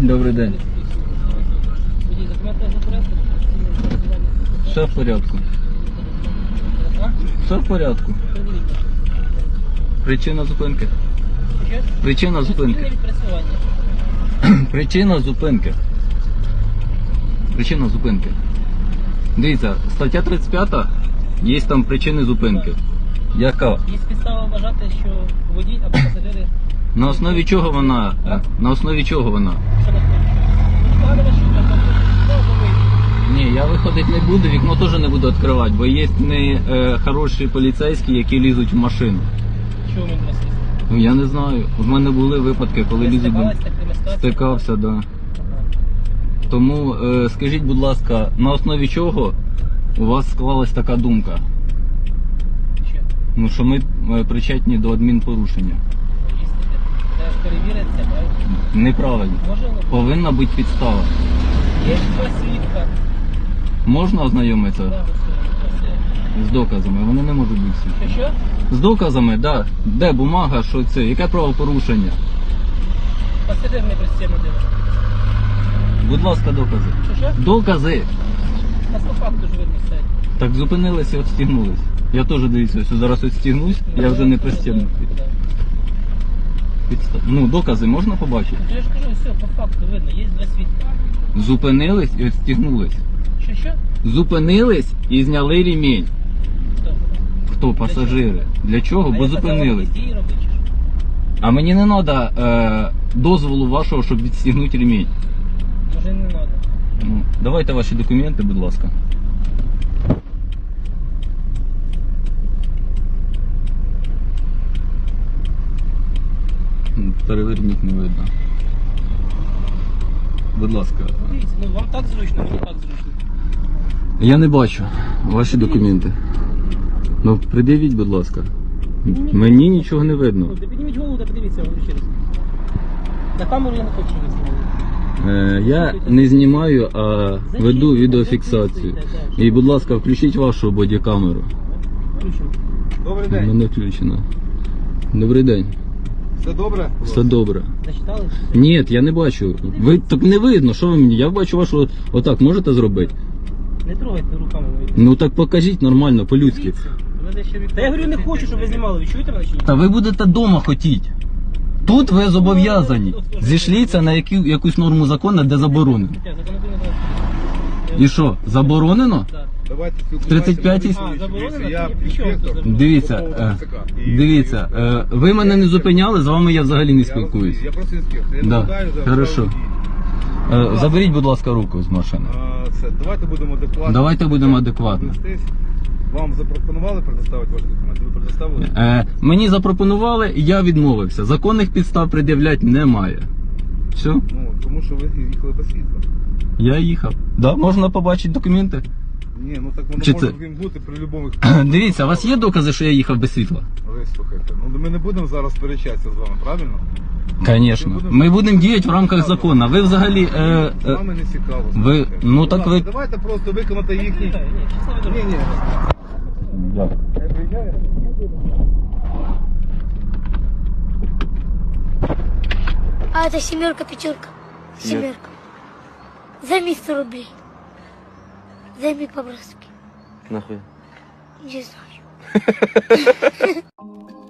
Добрий день. Все в порядку. Все в порядку. Причина зупинки. Причина зупинки. Причина зупинки. Причина зупинки. Дивіться, стаття 35 є там причини зупинки. Яка? Є підстава вважати, що водій або пасажири, На основі чого вона? е, На основі чого вона? Ні, я виходити не буду, вікно теж не буду відкривати, бо є не е, хороші поліцейські, які лізуть в машину. Чого він вас? Ну я не знаю. У мене були випадки, коли Ви лізуть. до- стикались з такими ситуаціями? Стикався, да. Тому е, скажіть, будь ласка, на основі чого у вас склалась така думка? Що? Ну що ми е, причетні до адмінпорушення? Перевіритися, правильно? Неправильно. Може? Повинна бути підстава. Є два свідка. Можна ознайомитися Да, ось, з доказами? Вони не можуть бути всі. ось. Що, що? З доказами, так. Да. Де бумага, що це? Яке правопорушення? Пасажир не пристебнутий. Будь ласка, докази. Що, що? Докази! На по факту ж видно все. Так зупинилися і відстігнулись. Я теж дивіться, ось зараз відстігнусь, я вже не пристібнутий. Да. Підстав. Ну, докази можна побачити? Я ж кажу, все, по факту видно, є два свідка. Зупинились і відстігнулись. Що, що? Зупинились і зняли ремінь. Хто? Хто? Пасажири. Для чого? Бо зупинились. дії робити, чи що? А мені не треба е, дозволу вашого, щоб відстігнути ремінь. Може не треба. Ну, давайте ваші документи, будь ласка. Переверніть не видно. Будь ласка. Дивіться, ну вам так зручно, мені так зручно. Я не бачу ваші документи. Ну, пред'явіть, будь ласка. Мені нічого не видно. Ну, та підніміть голову та подивіться говорю ще раз. На камеру я не хочу, щоб ви знімали. Е, я не знімаю, а веду відеофіксацію. І, будь ласка, включіть вашу бодікамеру. Включимо. Добрий день. мене включено. Добрий день. Все добре? Все добре. Зачитали? Ні, я не бачу. Ви так не видно, що ви мені? Я бачу вашу. Отак можете зробити? Не трогайте руками. Ну так покажіть нормально, по-людськи. Та я говорю, не хочу, щоб ви знімали. Ви чуєте мене чи ні? Та ви будете вдома хотіть. Тут ви зобов'язані. Зійшліться на яку, якусь норму закону, де заборонено. І що, заборонено? Так. Давайте спілкуватися. 35 й- А, заборонено? Я Тоді при чому інспектор. тут? Дивіться, е, дивіться, е, ви мене не зупиняли, з вами я взагалі не спілкуюсь. Я просто інспектор. Я Да, наблюдаю за хорошо. Е, Заберіть, будь ласка, руку з машини. А, Це, давайте будемо адекватно. Давайте будемо адекватно. Вестись. Вам запропонували предоставити ваші документи? Ви предоставили? Е, мені запропонували, я відмовився. Законних підстав пред'являти немає. Все, Ну, тому що ви їхали без світла. я їхав. Да, можна побачити документи? Ні, ну так воно Чи може це- бути при будь-якому... Дивіться, у вас є докази, що я їхав без світла? Ви слухайте, ну ми не будемо зараз сперечатися з вами, правильно? Звісно. Ми будемо діяти в рамках закону. Ви взагалі. Е, З е, вами не цікаво. ви- слухайте. ну, так ви- Давайте просто виконати їхній... Ні, Ні. А это семерка, пятерка. Семерка. Займи 100 рублей. Займи по-братски. Нахуй. Не знаю.